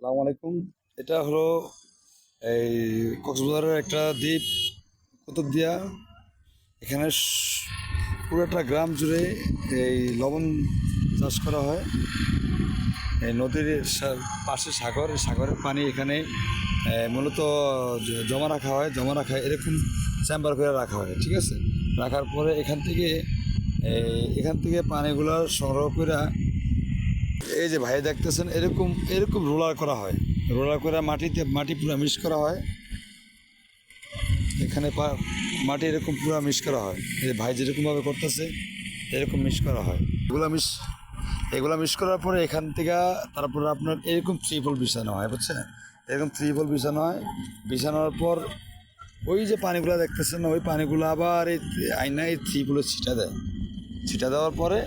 সালামু আলাইকুম। এটা হলো এই কক্সবাজারের একটা দ্বীপ, কুতুবদিয়া। এখানে পুরো একটা গ্রাম জুড়ে এই লবণ চাষ করা হয়। এই নদীর পাশে সাগর সাগরের পানি এখানে মূলত জমা রাখা হয়, জমা রাখা, এরকম চেম্বার করে রাখা হয়, ঠিক আছে? রাখার পরে এখান থেকে এখান থেকে পানিগুলো সংগ্রহ করে এই যে ভাই দেখতেছেন, এরকম এরকম রোলার করা হয়। রোলার করে মাটিতে, মাটি পুরো মিক্স করা হয়। এখানে মাটি এরকম পুরো মিক্স করা হয়। এই ভাই যেরকমভাবে করতেছে, এরকম মিক্স করা হয়। এগুলো মিস এগুলো মিক্স করার পরে এখান থেকে তারপরে আপনার এরকম ত্রিপল বিছানো হয়, বুঝছেন? এরকম ত্রিপল বিছানো হয়। বিছানোর পর ওই যে পানিগুলো দেখতেছেন, ওই পানিগুলো আবার এই আইনা এই ত্রিপলে ছিটা দেয়। ছিটা দেওয়ার পরে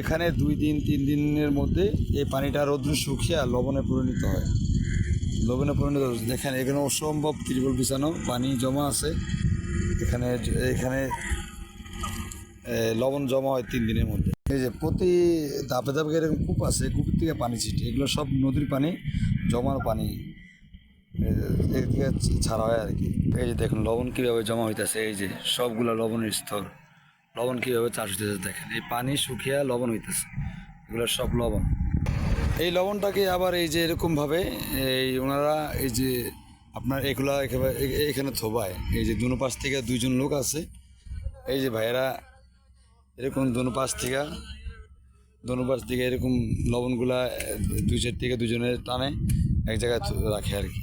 এখানে দুই দিন, তিন দিনের মধ্যে এই পানিটা রৌদ্র শুকিয়ে লবণে পরিণত হয়। লবণে পরিণত। দেখেন, এখানে অসম্ভব ত্রিপল বিছানো পানি জমা আছে। এখানে এখানে লবণ জমা হয় তিন দিনের মধ্যে। এই যে প্রতি ধাপে ধাপে এরকম কূপ আছে, কূপের থেকে পানি ছিটে। এগুলো সব নদীর পানি জমার পানি এর থেকে ছাড়া হয় আর কি। এই যে দেখুন, লবণ কীভাবে জমা হইতেছে। এই যে সবগুলো লবণের স্তর। লবণ কীভাবে চাষ হইতেছে দেখেন, এই পানি শুকিয়ে লবণ হইতেছে, এগুলো সব লবণ। এই লবণটাকে আবার এই যে এরকমভাবে, এই ওনারা এই যে আপনার এগুলা একেবারে এখানে থোবায়, এই যে দুনো পাশ থেকে দুইজন লোক আছে, এই যে ভাইয়েরা এরকম দুনো পাশ থেকে, দুনো পাশ থেকে এরকম লবণগুলা দুই চার থেকে দুজনে টানে, এক জায়গায় রাখে আর কি।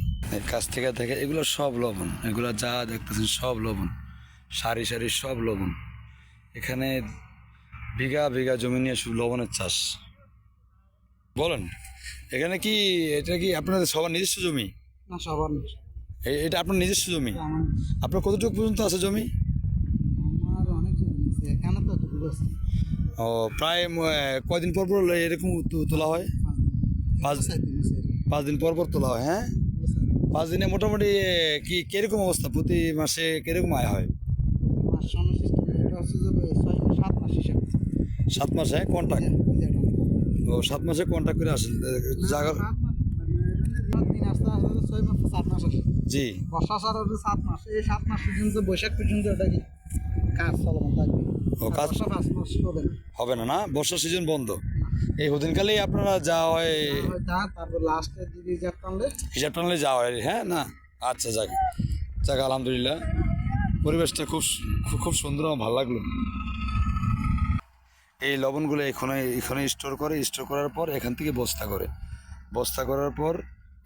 কাছ থেকে দেখে এগুলো সব লবণ, এগুলো যা দেখতেছেন সব লবণ, সারি সারি সব লবণ। এখানে বিঘা বিঘা জমি নিয়ে শুধু লবণের চাষ। বলেন এখানে কি এটা কি আপনাদের সবার নিজস্ব জমি? না সবার এটা আপনার নিজস্ব জমি? আপনার কতটুকু পর্যন্ত আছে জমি? আমার অনেক জমি আছে এখানে তো ও প্রায় কয়দিন পর পর এরকম তোলা হয়? পাঁচ দিন। পাঁচ দিন। পর পর তোলা হয় হ্যাঁ? পাঁচ দিনে। মোটামুটি কি কীরকম অবস্থা? প্রতি মাসে কীরকম আয় হয় মাস সমান সিস্টেম এটা হচ্ছে যে ছয় সাত মাস হিসাব সাত মাসে কন্ট্যাক্ট ও সাত মাসে কন্ট্যাক্ট করে আসেন। জায়গা জি। বর্ষা সাত মাস। এই সাত মাস পর্যন্ত বৈশাখ পর্যন্ত এটা কি? কাজ চলমান থাকবে। ও, কাজ- হবে। না না? বর্ষা সিজন বন্ধ। এই হদিনকালেই আপনারা যাওয়া হয় তারপর লাস্টে দিদি টানলে হিসাব টানলে যাওয়া হয় হ্যাঁ না? আচ্ছা যাক। যাক আলহামদুলিল্লাহ। পরিবেশটা খুব খুব খুব সুন্দর আমার ভালো লাগল। এই লবণগুলো এখানে এখানে স্টোর করে স্টোর করার পর এখান থেকে বস্তা করে। বস্তা করার পর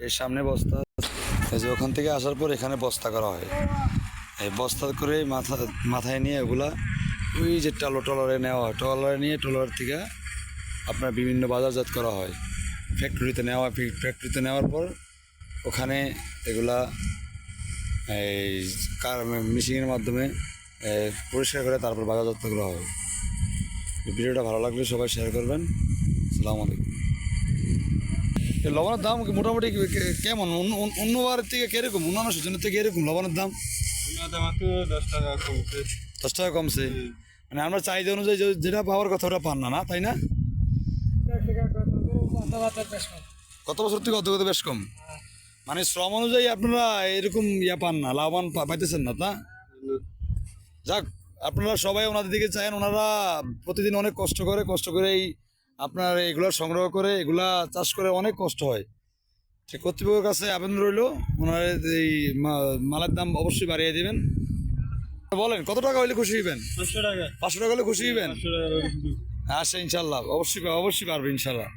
এর সামনে বস্তা এই যে ওখান থেকে আসার পর এখানে বস্তা করা হয়। এই বস্তা করে মাথা, মাথায় নিয়ে ওগুলা ওই যে টলো টলারে নেওয়া হয় টলারে নিয়ে টলার থেকে আপনার বিভিন্ন বাজারজাত করা হয়। ফ্যাক্টরিতে নেওয়া, ফ্যাক্টরিতে নেওয়ার পর ওখানে এগুলা এই কার, মেশিনের মাধ্যমে পরিষ্কার করে তারপর বাজারজাত করা হয়। ভিডিওটা ভালো লাগলে সবাই শেয়ার করবেন। সালাম আলাইকুম। লবণের দাম মোটামুটি কেমন? অন্য- অন্য- অন্যবার থেকে কীরকম? অন্যান্য সিজনের থেকে এরকম লবণের দাম? দশ টাকা কমছে। মানে আমরা চাহিদা অনুযায়ী যেটা পাওয়ার কথা ওটা পান না না? তাই না? কত বছর থেকে অত কত বেশ কম। মানে শ্রম অনুযায়ী আপনারা এরকম ইয়া পান না লাভবান পাইতেছেন না তা যাক আপনারা সবাই ওনাদের দিকে চান ওনারা প্রতিদিন অনেক কষ্ট করে কষ্ট করে এই আপনার এগুলা সংগ্রহ করে এগুলা চাষ করে অনেক কষ্ট হয়। সে কর্তৃপক্ষের কাছে আবেদন রইল ওনার এই মালের দাম অবশ্যই বাড়িয়ে দিবেন। বলেন কত টাকা হইলে খুশি হইবেন? পাঁচশো টাকা। হলে খুশি হইবেন? টাকা আচ্ছা ইনশাল্লাহ অবশ্যই অবশ্যই পারবে ইনশাল্লাহ।